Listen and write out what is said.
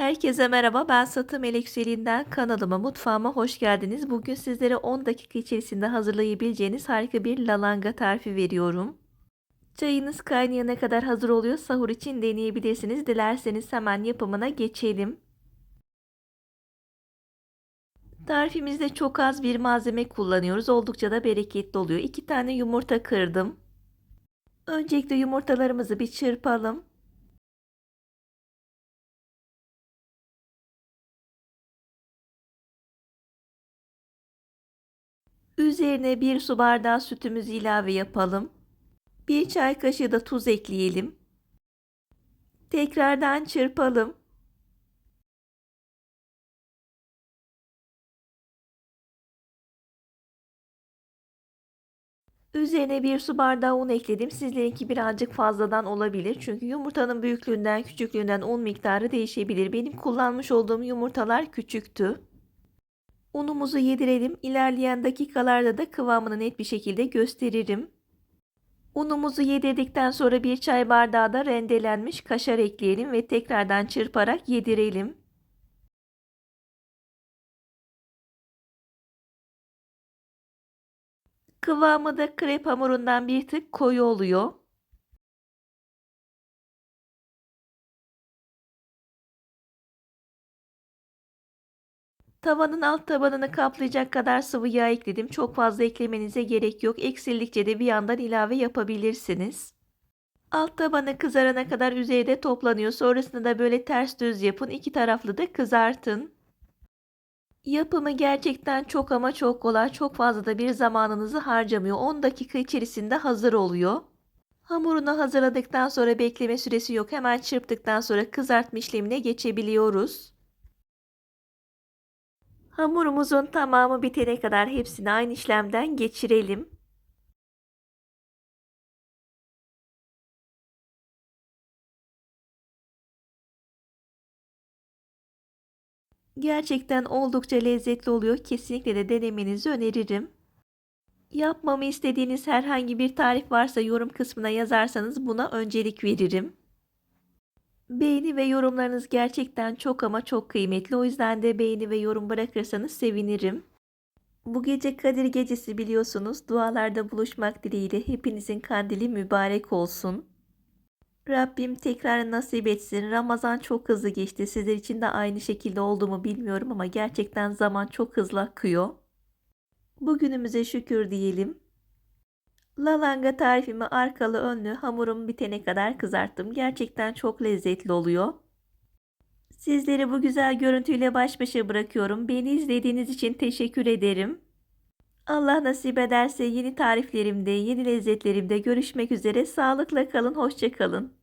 Herkese merhaba. Ben Satı Melek Yükseli'nden kanalıma, mutfağıma hoş geldiniz. Bugün sizlere 10 dakika içerisinde hazırlayabileceğiniz harika bir lalanga tarifi veriyorum. Çayınız kaynayana kadar hazır oluyor. Sahur için deneyebilirsiniz. Dilerseniz hemen yapımına geçelim. Tarifimizde çok az bir malzeme kullanıyoruz. Oldukça da bereketli oluyor. 2 tane yumurta kırdım. Öncelikle yumurtalarımızı bir çırpalım. Üzerine bir su bardağı sütümüzü ilave yapalım. Bir çay kaşığı da tuz ekleyelim. Tekrardan çırpalım. Üzerine bir su bardağı un ekledim. Sizlerinki birazcık fazladan olabilir. Çünkü yumurtanın büyüklüğünden, küçüklüğünden un miktarı değişebilir. Benim kullanmış olduğum yumurtalar küçüktü. Unumuzu yedirelim. İlerleyen dakikalarda da kıvamını net bir şekilde gösteririm. Unumuzu yedirdikten sonra bir çay bardağı da rendelenmiş kaşar ekleyelim ve tekrardan çırparak yedirelim. Kıvamı da krep hamurundan bir tık koyu oluyor. Tavanın alt tabanını kaplayacak kadar sıvı yağ ekledim. Çok fazla eklemenize gerek yok. Eksildikçe de bir yandan ilave yapabilirsiniz. Alt tabanı kızarana kadar üzeri de toplanıyor. Sonrasında da böyle ters düz yapın. İki taraflı da kızartın. Yapımı gerçekten çok ama çok kolay. Çok fazla da bir zamanınızı harcamıyor. 10 dakika içerisinde hazır oluyor. Hamurunu hazırladıktan sonra bekleme süresi yok. Hemen çırptıktan sonra kızartma işlemine geçebiliyoruz. Hamurumuzun tamamı bitene kadar hepsini aynı işlemden geçirelim. Gerçekten oldukça lezzetli oluyor. Kesinlikle de denemenizi öneririm. Yapmamı istediğiniz herhangi bir tarif varsa yorum kısmına yazarsanız buna öncelik veririm. Beğeni ve yorumlarınız gerçekten çok ama çok kıymetli. O yüzden de beğeni ve yorum bırakırsanız sevinirim. Bu gece Kadir Gecesi biliyorsunuz. Dualarda buluşmak dileğiyle hepinizin kandili mübarek olsun. Rabbim tekrar nasip etsin. Ramazan çok hızlı geçti. Sizler için de aynı şekilde oldu mu bilmiyorum ama gerçekten zaman çok hızlı akıyor. Bugünümüze şükür diyelim. Lalanga tarifimi arkalı önlü hamurum bitene kadar kızarttım. Gerçekten çok lezzetli oluyor. Sizleri bu güzel görüntüyle baş başa bırakıyorum. Beni izlediğiniz için teşekkür ederim. Allah nasip ederse yeni tariflerimde, yeni lezzetlerimde görüşmek üzere. Sağlıkla kalın, hoşça kalın.